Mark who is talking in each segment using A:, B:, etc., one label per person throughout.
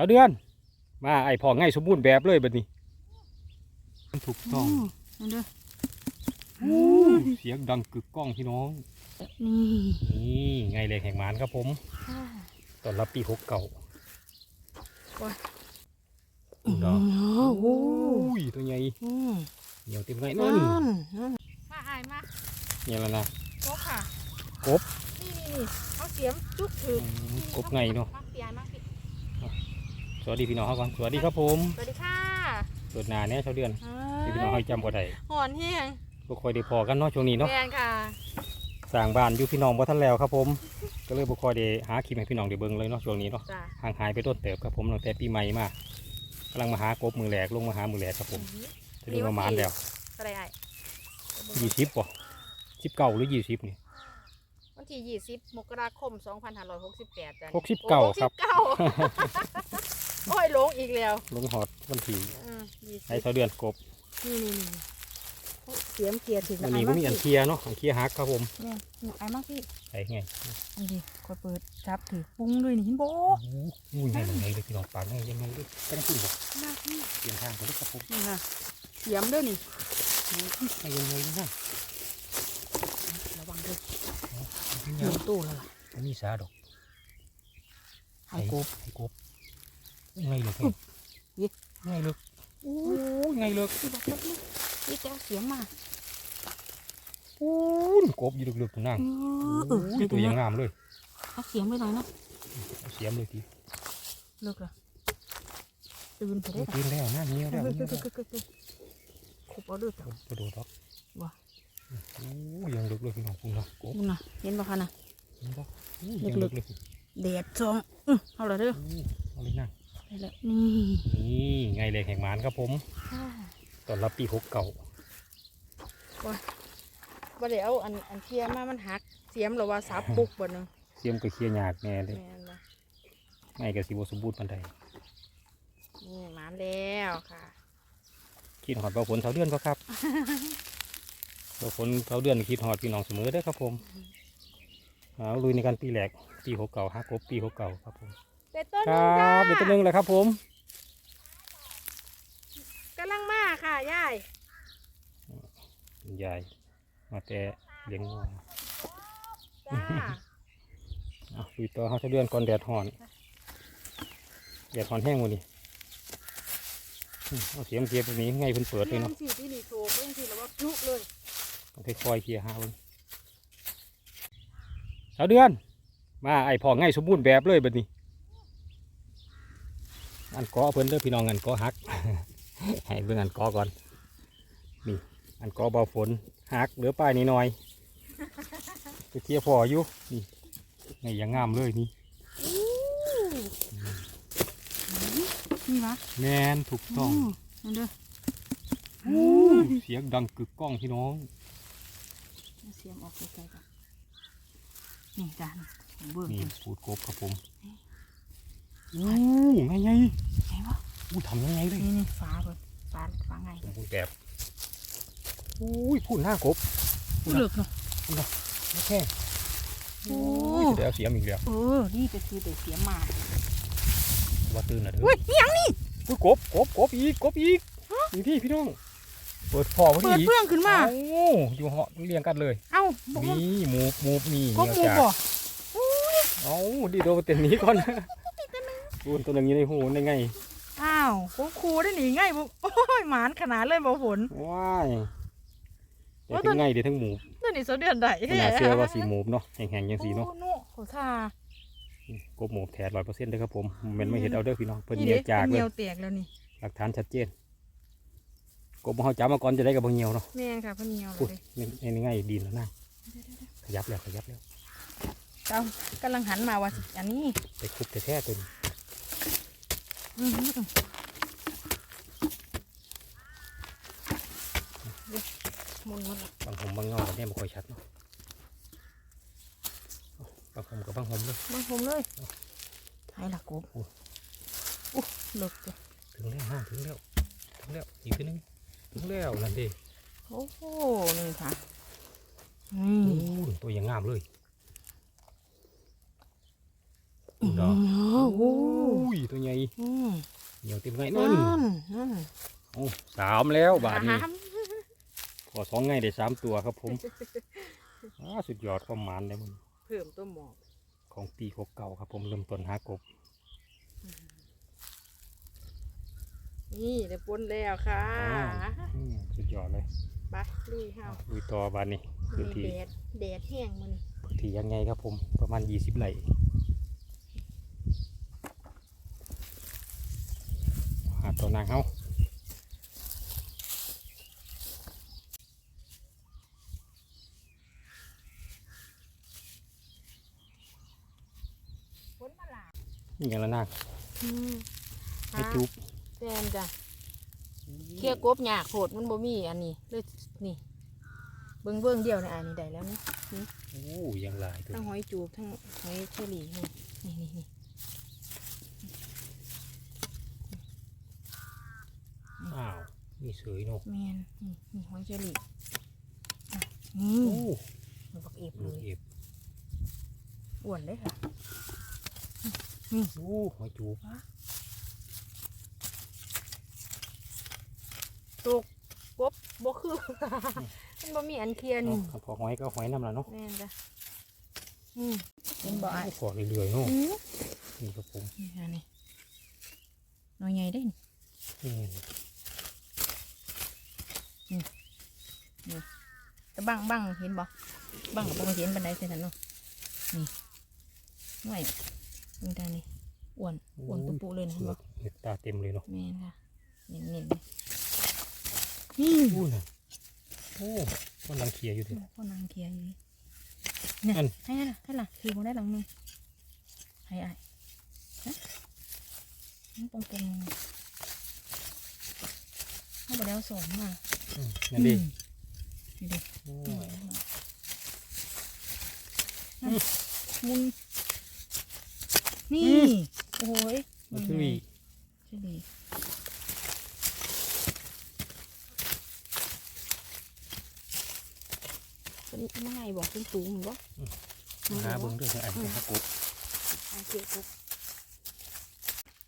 A: าวเดือน มาไอ้พอง่ายสมบูรณ์แบบเลยบัดนี้ถูกต้อง
B: นั่นเด้อ
A: อู้เสียงดังกึกก้องพี่น้อง
B: นี่
A: นี่ไงเลยแห่งหมานครับผมตอนรับปีหกเก่า
B: โอ้
A: ดอก
B: โห
A: อุ้ยตัวใหญ่
B: อืม
A: เหนียวเต็มไง
B: นั่
A: นั่น
B: นนั่น
C: มาอายมา
A: เนี่ยแล้วนะ
C: กบค่ะ
A: กบ
C: นี่นี่นี่เขาเสียมจุกถือ
A: อืมกบไงเนาะ
C: มาเปลี่ยนมา สิ
A: สวัสดีพี่น้องครับก่อนสวัสดีครับผม
C: สวัสดีค่ะ
A: เกิดหนาเนี่ยชาวเดือน
C: เอ้
A: ที่พี่น้องให้จำบ่ได้
C: หอนแห้ง
A: บ่ค่อยได้พอกันเนาะช่วงนี้เนาะ
C: แมนค่ะ
A: สร้างบ้านอยู่พี่น้องบ่ทันแล้วครับผม ก็เลยบ่ค่อยได้หาคลิปให้พี่น้องได้เบิ่งเลยเนาะช่วงนี้เนาะ
C: จ้า
A: ห่างหายไปต้นเติบครับผมตั้งแต่ปีใหม่มากำลังมาหากบมือแหลกลงมาหามือแหลกครับผมจะดูประมาณแล้ว
C: อะไรไอ้
A: ยี่สิบป่ะสิบเก้าหรือยี่สิบนี่
C: วันที่ยี่สิบมกราคมสองพันห้าร้อยหกสิบแปดจ้ะ
A: หกสิบเก้าครับ
C: หกสิเก้า โอ้ยหลงอีกแล้ว
A: ลงหอดวันที่
C: อืมยี่สิบ
A: ให้เท่าเดือนกบ
C: นี่นี่นี่โอ้ยเสียมเกียร์ถึง
A: วันนี้ก็มีอันเคลียร์เนาะอันเคลียร์ฮักครับผม
C: เนี่ยนี่ไอ้มากพี่
A: ไอ้ไง
B: อันนี้คอยเปิดจับถือปุ้งด้วยนี่เห็นโบ
A: โอ้โหไงไงเลยพี่น้องปากไงยังไงด้วยต้องขึ้นบ่
C: มากพี่
A: เปลี่ยนทางไปด้วยครับผม
C: นี่ค่ะเสียมด้วยนี่
A: ไงยังไงนะฮะ
C: ระวังด้วย
A: อัน
C: หนึ่งตู้แล้วล่ะ
A: นี้สาดอก
C: ให้กบ
A: ให้กบ ไงเลย
C: อุ๊บ
A: ไงเลยโอ้ยไงเลย
C: พี่บอกแล้วนี่แกเสียมมา
A: โอ้ยกบอยู่ลึกๆตรงนั่ง
B: เออเอ
A: โอ้
B: อย
A: ตัวยังงามเลย
B: เอาเสียงไปหน่อยเนาะ
A: เอาเสียมเลยที
B: เลิกละตื่นไปได้
A: กินแล้วนะเงี้ยวแล้ว
B: เฮ้ย
A: เงี้
B: เฮ้
A: ย
B: ย
A: แล้ว
B: เฮ้ยเฮ้ยขุบเอาด้วยจ้ะ
A: กระโดดครับ
B: ว่ะ
A: โอ้ยยังลึกเลยพี่น้องคุณนะกบ
B: คุณน่ะเห็นปะคะน่ะ
A: เห็นปะโอ้ยยังลึกเลย
B: แดดซองอื้อเอาละเด้อ
A: โอ้ยเอาเลยนะ
B: ไปแล้วนี่
A: นี่ไงเลยแห่งหมานครับผมตอนรับปีหกเก่า
C: ว่าเดี๋ยวเอาอันอันเทียมมามันหัก เสียมหรือว่าสับปุกบ่หนึง
A: เสียมก็เคลียร์ยากแน่เลย
C: แม่นบ่
A: ไงก็สิบสมบูรณ์ปานใด
C: นี่มาแล้วค่ะ
A: คิดหอดเบาฝนเท่าเดือนก็ครับเบาฝนเท่าเดือนคิดหอดพี่น้องเสมอได้อครับผมเอาลุยในการปีแหลกปีหกเก่าฮักกบปีหกเก่าครับผม
C: เป็ดตัวห
A: ค
C: นึ
A: รั
C: งจ้า
A: บเป็นตัวหนึงเลยครับผม
C: กำลังมาค่ะยาย
A: ยายมาแต่เลี้ยงงัว
C: จ้า
A: เอาลุยต่อเขาเท่าเดือนก่อนแดดหอนแดดหอนแห้งวันนี้อืมเอาเสียมเกียบแบบนี้ไงเพิ่นเปิดเลย
C: เสีย
A: เนาะ
C: มสีที่นี่โชว์เพิ่งสีแล้วว่าพลุเลย
A: ต้องค่อยๆเคลียร์หาเพิ่นเท่าเดือน มาไอ้พอง่ายสมบูรณ์แบบเลยแบบนี้ อันกอเพิ่นเด้อพี่น้องอันกอหักให้เบิ่งอันกอก่อนนี่อันกอเบาฝนหักเหลือป้ายนิดหน่อยไปเทียบพออยู่นี่ไงยังงามเลยนี่
B: นี่วะ
A: แมนถูกต้อง
B: นั่นเด้อ
A: อู้เสียงดังกึกก้องพี่น้อง
B: เอาเสียงออกไกลๆก่อนนี่จานเบิ่ง
A: นี่
B: เพิ่น
A: ปูดกบครับผม อู้ไงไง
B: ไหนวะ
A: อู้ทำยังไงเลย
B: นี่นี่ฟ้าเพิ่นฟ้าฟ้าไง
A: สมบูรณ์แบบอู้ยพูดหน้ากบ
B: เลิกเนาะ
A: ไม่แค่
B: โอ้
A: เดี๋ยวเสียมอีกแล้ว
B: เออนี่ก็คือได้เสียงมา
A: ว่าตื่นนะเด้อ
B: เฮ้ยอิหยังนี่
A: อุ้ยกบกบกบอีกกบอีกนี่พี่พี่น้องเปิดพอพอ
B: เปิด
A: ดี
B: เฟื่องขึ้นมา
A: เอ้าอยู่เหาะเรียงกันเลย
B: เอ้าบอกว่า
A: นี่หมูหมูนี่
B: ก็
A: เนื้อ
B: หมู
A: จาก
B: บ่
A: เอ้าดีโดนเต็นหนี้ก่อน ปูนตัวหนึงอยู่ในหูได้ไง
B: อ้าวกูครูได้หนีง่ายบ่โอ้ยหมานขนาดเลยบ่ฝน
A: ว้ายแต่
B: โอ้ย
A: ถึงไงเดี๋ยวทั้งหมู
B: ตัวนี้เสาเดือนใด
A: ขนาดเสื้อว่าสีหมูเนาะแห้งๆยังสีเนาะ
B: โอ้โน่โหท่าก
A: บหมูแท้ร้อยเปอร์เซ็นต์เลยครับผมมันไม่เห็นเอาเด้อพี่น้องเพิ่น
B: นี่
A: เหนียว
B: เด็ก
A: จากเล
B: เหนี
A: ย
B: ยวเตียกแล้วนี่
A: หลักฐานชัดเจนกบเขาจับมาก่อนจะได้กับบ่เหนียวเนาะ
B: แม่งค่ะเพิ่นเหนียวเล
A: พูด
B: ย
A: นี่นี่ไงดีนแล้วนะขยับแล้วขยับแล้ว
B: เจ้ากำลังหันมาว่าสิอันนี้
A: ไปคุบแท้ๆตัวนี้
B: อื้อหือห มุนหมดละ
A: บางผมบางเงาแบบนี้มันค่อยชัดเนาะบางผมกับบางผมเลย
B: บางผมเลยให้ละกบ
A: โอ้
B: อู้เลิกจ้ะ
A: ถึงแล้วห้าถึงแล้วถึงแล้วอีกทีนึงถึงแล้วนั่นดิ
B: โอ้โหนี่ค่ะนี่
A: โอ้ตัวยังงามเลย ดูดอก
B: โอ้
A: อุ้ยตัวใหญ่
B: อืม
A: เหนียวเต็มไง
B: นั่
A: นั่
B: น
A: น
B: นั่น
A: โอ้สามแล้วบาทนี้
C: สาม
A: ขอสองไงได้สามตัวครับผมอ้าสุดยอดความหมานเลยมัน
C: เพิ่มตัวหมอก
A: ของปีเก่าๆครับผมเริ่มต้นหากบ
C: นี่ได้ปนแล้วค่ะ
A: อืมสุดยอดเลย
C: ไปลุยห้า
A: ลุยต่อบานนี้พื้นที่
C: แดดแดดแห้งมัน
A: พื้นที่ยังไงครับผมประมาณยี่สิบไร่ หาตัวนางเฮา
C: ปนมาหลาย
A: นี่อย่างละนาง
C: อืม
A: ให้จุ๊บ
C: แซมจ้ะเคลียร์กบหยากโหดมันบ่มีอันนี้เลยนี่ เบิ้งเบิ้งเดียวในะอันนี้ได้แล้วนี่
A: โอ้ยังหลายตัว
C: ทั้งหอยจูบทั้งหอยเชอรี่นี่นี่นี่นี่
A: อ้าว มีเสยเนาะ
C: แมนนี่นี่หอยเชอรี่อะนี่
A: โอ้
C: มันบักเอฟเล
A: ลูก
C: ย
A: เอฟ
C: อ้วนเลยค่ะ
A: โอ้หอยจูบ
C: ตุกกบบ่คือมันบ่มีอันเคลียร์นี่
A: เนาะพอหอยก็หอยน้ำละเนาะ
C: แม่นจ้ะอืมเป็นบ่อาย
A: พอเรื่อยๆเนาะ
C: อืม
A: นี่ครับผม
C: นี่ค่ะนี่น้อยใหญ่ได้นี่
A: นี่
C: แต่บังบังเห็นบ่บังกับบ่เห็นบันไดเส้นนั้นเนาะนี่ห่วยนี่ตานี่อ้วนอ้วนตุปุเลยนะ
A: เปลื
C: เห็น
A: อ
C: บ่
A: กเห็ดตาเต็มเลยเนาะ
C: แม่นค่ะเน้นๆเลยนี่
A: อู้น่ะโอ้กำลังเคลียร์อยู่เถอะ
C: พ่อนางเคลียร์อยู่นี่เนี่ย
A: อัน
C: ให้ล่ะให้ล่ะคือบ่ได้หลังหนึงให้อ้ายฮะมันปงๆเขาบ่ได้เอาสองมา
A: อืม นั่นดิ
C: นี่ดิ
A: โอ้
C: นั่นมุนนี่ โอ้ย
A: มันคือวี
C: ใช่ดีตัวนี้มันไงบอกเป็นสูงหรือบ่
A: หาเบิ้งด้วยไอ้หากบ
C: ไอ้เกี่ยวกับ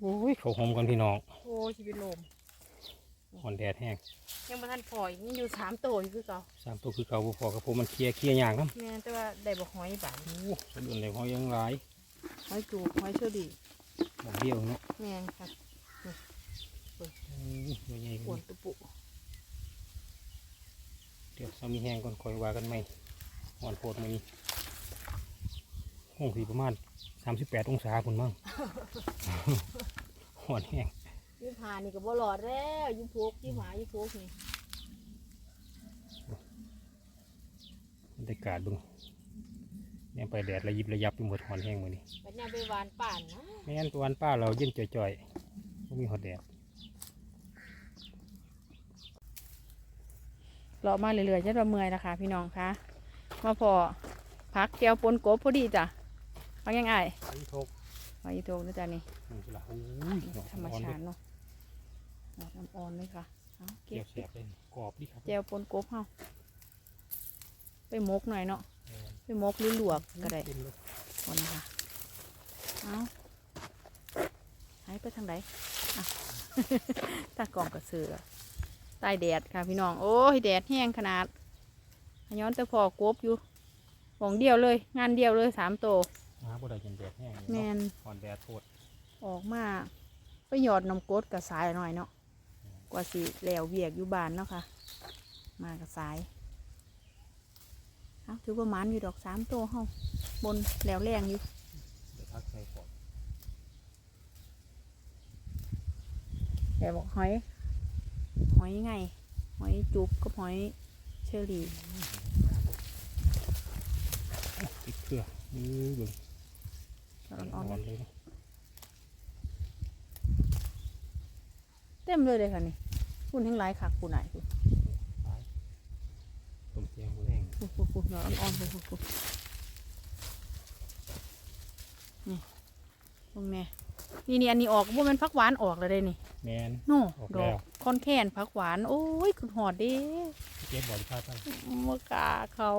A: โอ้ยเขาหอมกันพี่น้อง
C: โอ้ยชีวิตลม
A: อ่อนแดดแห้ง
C: ยังมาทันปล่อยยังอยู่สามตัวอยู่คือเก่า
A: สามตัวคือเก่าบ่พอกับผมมันเคลียร์เคลียร์อย่างน้
C: แม่นแต่ว่าได้บอกหอยบานำ
A: โอ้สะดุดเลยหอยยังหลาย
C: หอยจูบหอยเชอรี่
A: บอกเดียวเนาะ
C: แม่นค่ะ
A: โอ้ยตัวใหญ่
C: อ้วนตุปุ
A: เดี๋ยวเรามีแห้งก่อนคอยว่ากันไหมอ่อนโพดมานี่ห้องสีประมาณสามสิบแปดองศาคุณมั่งอ่อนแห้ง
C: ยี่หานี่ก็บ่หลอดแล้วยี่พกยี่หายี่พกนี่
A: บรรยากาศเบึงเนี่ยไปแดดระยิบระยับไปหมดหอนแห้งมือนี่
C: ปัญญาไปหวานป่านนะ
A: ไม่งั้นตัววันป้าเราเย็นจ่อยๆไม่มีหอดแดด
C: รอมาเรื่อยๆจะระเมื่อยนะคะ พี่น้องคะมาพอพักเจียวปนกบพอดีจ้ะพักยังไง
A: ไอ้ทก
C: ไว้โตนะจ๊ะนี่
A: นี่คือละโอ้ยดอก
C: ธรรม
A: อ่อน
C: ชา
A: เด้
C: ติเนาะ ดอกน้ำอ่อนเลยค่ะเอาเก็
A: เกี่ย
C: บ
A: วแสบเลยกรอบดิครับ
C: เจียวปนกบเฮาไปมกหน่อยเนาะไปมกหรือลวกก็ได้
A: เต็มเลย
C: ก่อนนะคะเอาหายไปทางไหนอะ ตากล่องกระเสือใต้แดดค่ะพี่น้อง โอ้ยแดดแห้งขนาดย้อนแต่พอกบอยู่หวงเดียวเลย งานเดียวเลยสามโตว
A: หาบ่ได้ยันแดดแห้ง
C: แม
A: เนาะ
C: น
A: หอนแดดโทษ
C: ออกมา ไปหยอดน้ำกรดกับสายหน่อยเนาะ กว่าสิแล้วเวียกอยู่บ้านเนาะค่ะ มากับสายเอาถือว่าหมันอยู่ดอกสามโตวเฮาบนแล้วแรงอยู่
A: เดี๋ยวพักใส่ก่อน
C: แต่บอกหอย หอยไงหอยจุบกับหอยเชอรี่
A: ติดเครือนี่เบิ่ง
C: อ่อน
A: อ่อนเลยนะ
C: เต็มเลยเลยค่ะนี่คุณทั้งหลายคักคุณไหนคุณ
A: ต้มเจียวแรง
C: คุณคุณคุณอ่อนๆคุณคุณคุณนี่พวกแม่นี่นี่อันนี้ออกว่ามันพักหวานออกเลยเด้นี่
A: แมน
C: โน่
A: ออก
C: ด
A: แล้
C: อ
A: ว
C: กคอนแคนพักหวาน โอ้ยคุณหอดเด้
A: เจ็บบอลพาไป
C: มากาเขา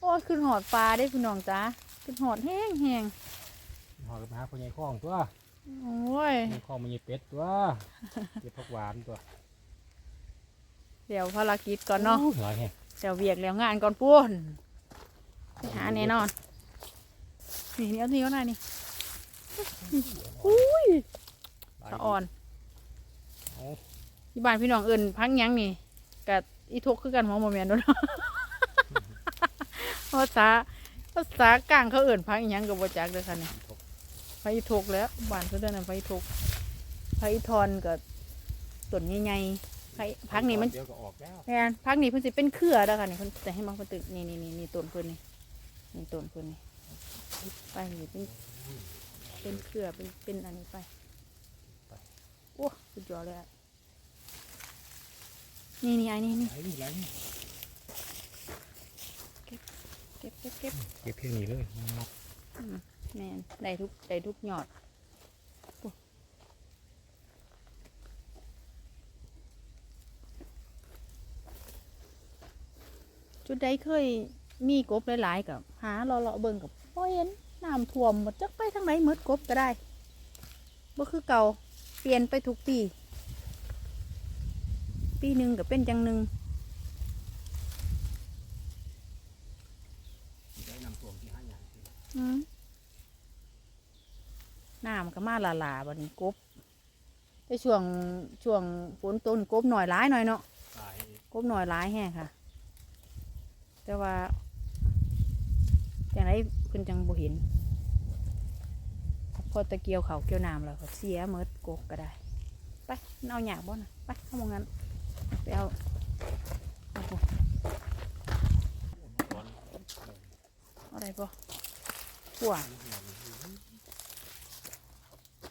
C: โอ้ยคุณหอดปลาได้พี่น้องจ้าเป็นหอดแห้งแห้ง
A: หอกับหาคนใหญ่คล้องตัว
C: โอ้ย
A: ใหญ่คล้องมันใหญ่เป็ดตัวเป็ดผักหวานตัว
C: เดี๋ยวภารกิจก่อนเนาะ
A: โยหลายแฮง
C: เดี๋ยวเวียกแล้วงานก่อนป้วนไปหาแน่นอน นี่นี่เอานี่ก็ได้นี่อุ้ย
A: หลาย
C: สะอ่อน
A: เอา
C: ที่บ้านพี่น้องเอิญพังหยังนี่กับอีทกคือกันหัวโมเมนต์ด้วยเนาะภาษาภาษากลางเขาเอิญพังหยังกับบ่จักเด้อค่ะนี่ พระอีทกแล้วบ้านเขาเดินนั่นพระอีทกพระอีทอนกับต้นใหญ่ๆพระพักนี่มัน
A: เดี๋ยวก็ออกแล้ว
C: แม่นพักนี้เพิ่นสิเป็นเครือเด้อค่ะนี่เพิ่นแต่ให้มาเพิ่นตึกนี่นี่นี่นี่ต้นเพิ่นนี่นี่ต้นเพิ่นนี่ไปนี่เป็นเป็นเครือเป็นเป็นอันนี้ไปโอ้สุดยอดเลยอะนี่นี่ไอ้นี่นี่
A: หลายนี่หลายนี่
C: เก็บเก็บเก็บ
A: เก็บเพียงนี้เลย
C: อืม แม่นได้ทุกได้ทุกหยอดจุดใดเคยมีกบหลายๆกับหาเลาะเบิ่งกับพ่อเห็นน้ำท่วมหมดจักไปทางไหนหมดกบก็ได้บ่คือเก่าเปลี่ยนไปทุกปี ปีหนึ่งก็เป็นจังหนึ่ง
A: ได้นำตัวที่ห้าอย่าง
C: อืมน้ำก็ มาลาลาบัดนี้กบแต่ช่วงช่วงฝนต้นกบหน่อยร้ายหน่อยเนาะ
A: ตาย
C: กบหน่อยร้ายแห้งค่ะ แต่ว่าอย่างไรเพิ่นจังบ่เห็นพอตะเกียวเขาวเกี่ยวน้ำแล้วก็เสียเมดกกก็ได้ ไปเอาหยาบ่นะไปเอามองงั้นไปเอาเอาบ่เอาอะไรบ่ขั่วหั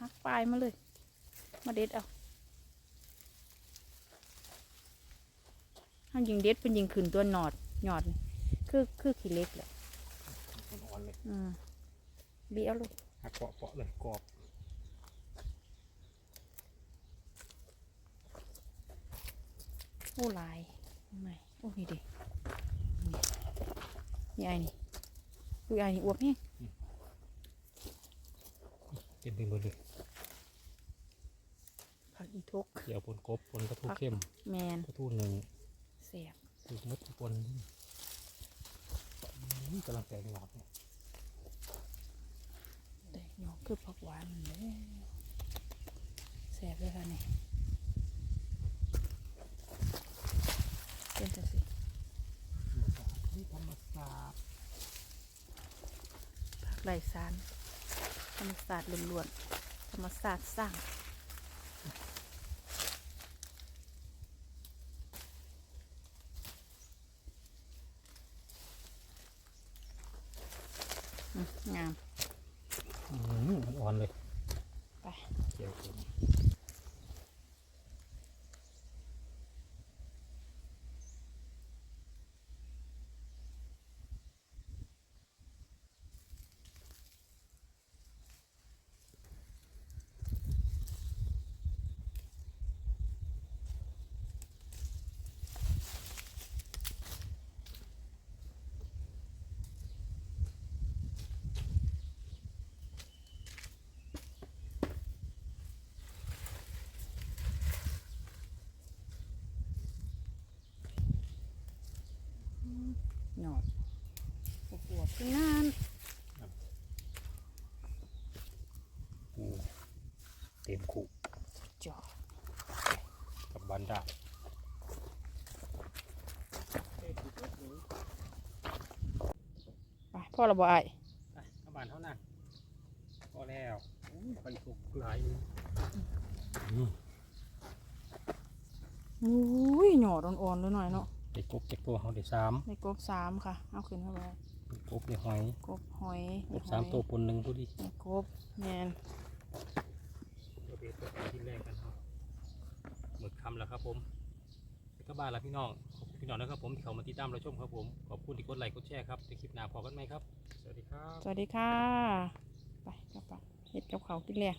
C: กปลายมาเลย มาเด็ดเอาถ้ายิงเด็ดเป็นยิงขึ้นตัวหนอดหยอดนี่คือคือขี้เล็กแหละ
A: อ่อนเลย
C: อืมบีเอาลูก
A: หักเปาะเปาะเลยกรอบ
C: โอ้ลายไม่โอ้นี่ดินี่นี่ไอ้นี่ดูไอ้นี่อวบแห้ง
A: เต็มไปหมดเลย
C: ผักอี ทุก
A: เกี่ยวปนกบปนกระทูเข้ม
C: แมน
A: กระทูหนึ่ง
C: เสียบ
A: ถูกมดปนนี่กำลังแตกหลอดเนี่ย
C: แต่หยอกคือผักหวานนั่นแหละเสียบเลยค่ะนี่เป็นจังสิ
A: นี่ธรรมศาสตร์
C: ผักไรสารธรรมศาสตร์ล้วนๆธรรมศาสตร์สร้างอืมงาม
A: อืมอ่อนเลย
C: ไป
A: เกี่ยวผม
C: หนอดอวบๆขึ้นนั่น
A: ปูเต็มขู่
C: จอด
A: กับบันดา
C: ไปพ่อเราบ่ไอาย
A: ไปเอาบานเท่านั้นพอแล้วไปถูกหลายอยู่อืม
C: อุ้ยหนอดอ่อนๆด้วยหน่อยเนาะ
A: ได้กบเจ็กตัวเขาได้สาม
C: ในกบสามค่ะ เอาขึ้นเข้าไป
A: ได้กบได้หอย
C: กบหอย
A: กบสามตัวปนหนึ่งพอดี
C: ในกบแมน
A: เดี๋ยวไปตัวที่แรกกันครับหมดคำแล้วครับผมไปก็บ้านแล้วพี่น้องขอบคุณพี่น้องนะครับผมที่เขามาติดตามเราชมครับผมขอบคุณที่กดไลค์กดแชร์ครับในคลิปหน้าพอกันไหมครับ สวัสดีครับ
C: สวัสดีค่ะ ไปกลับปะเห็ดกับเขาวกินเลย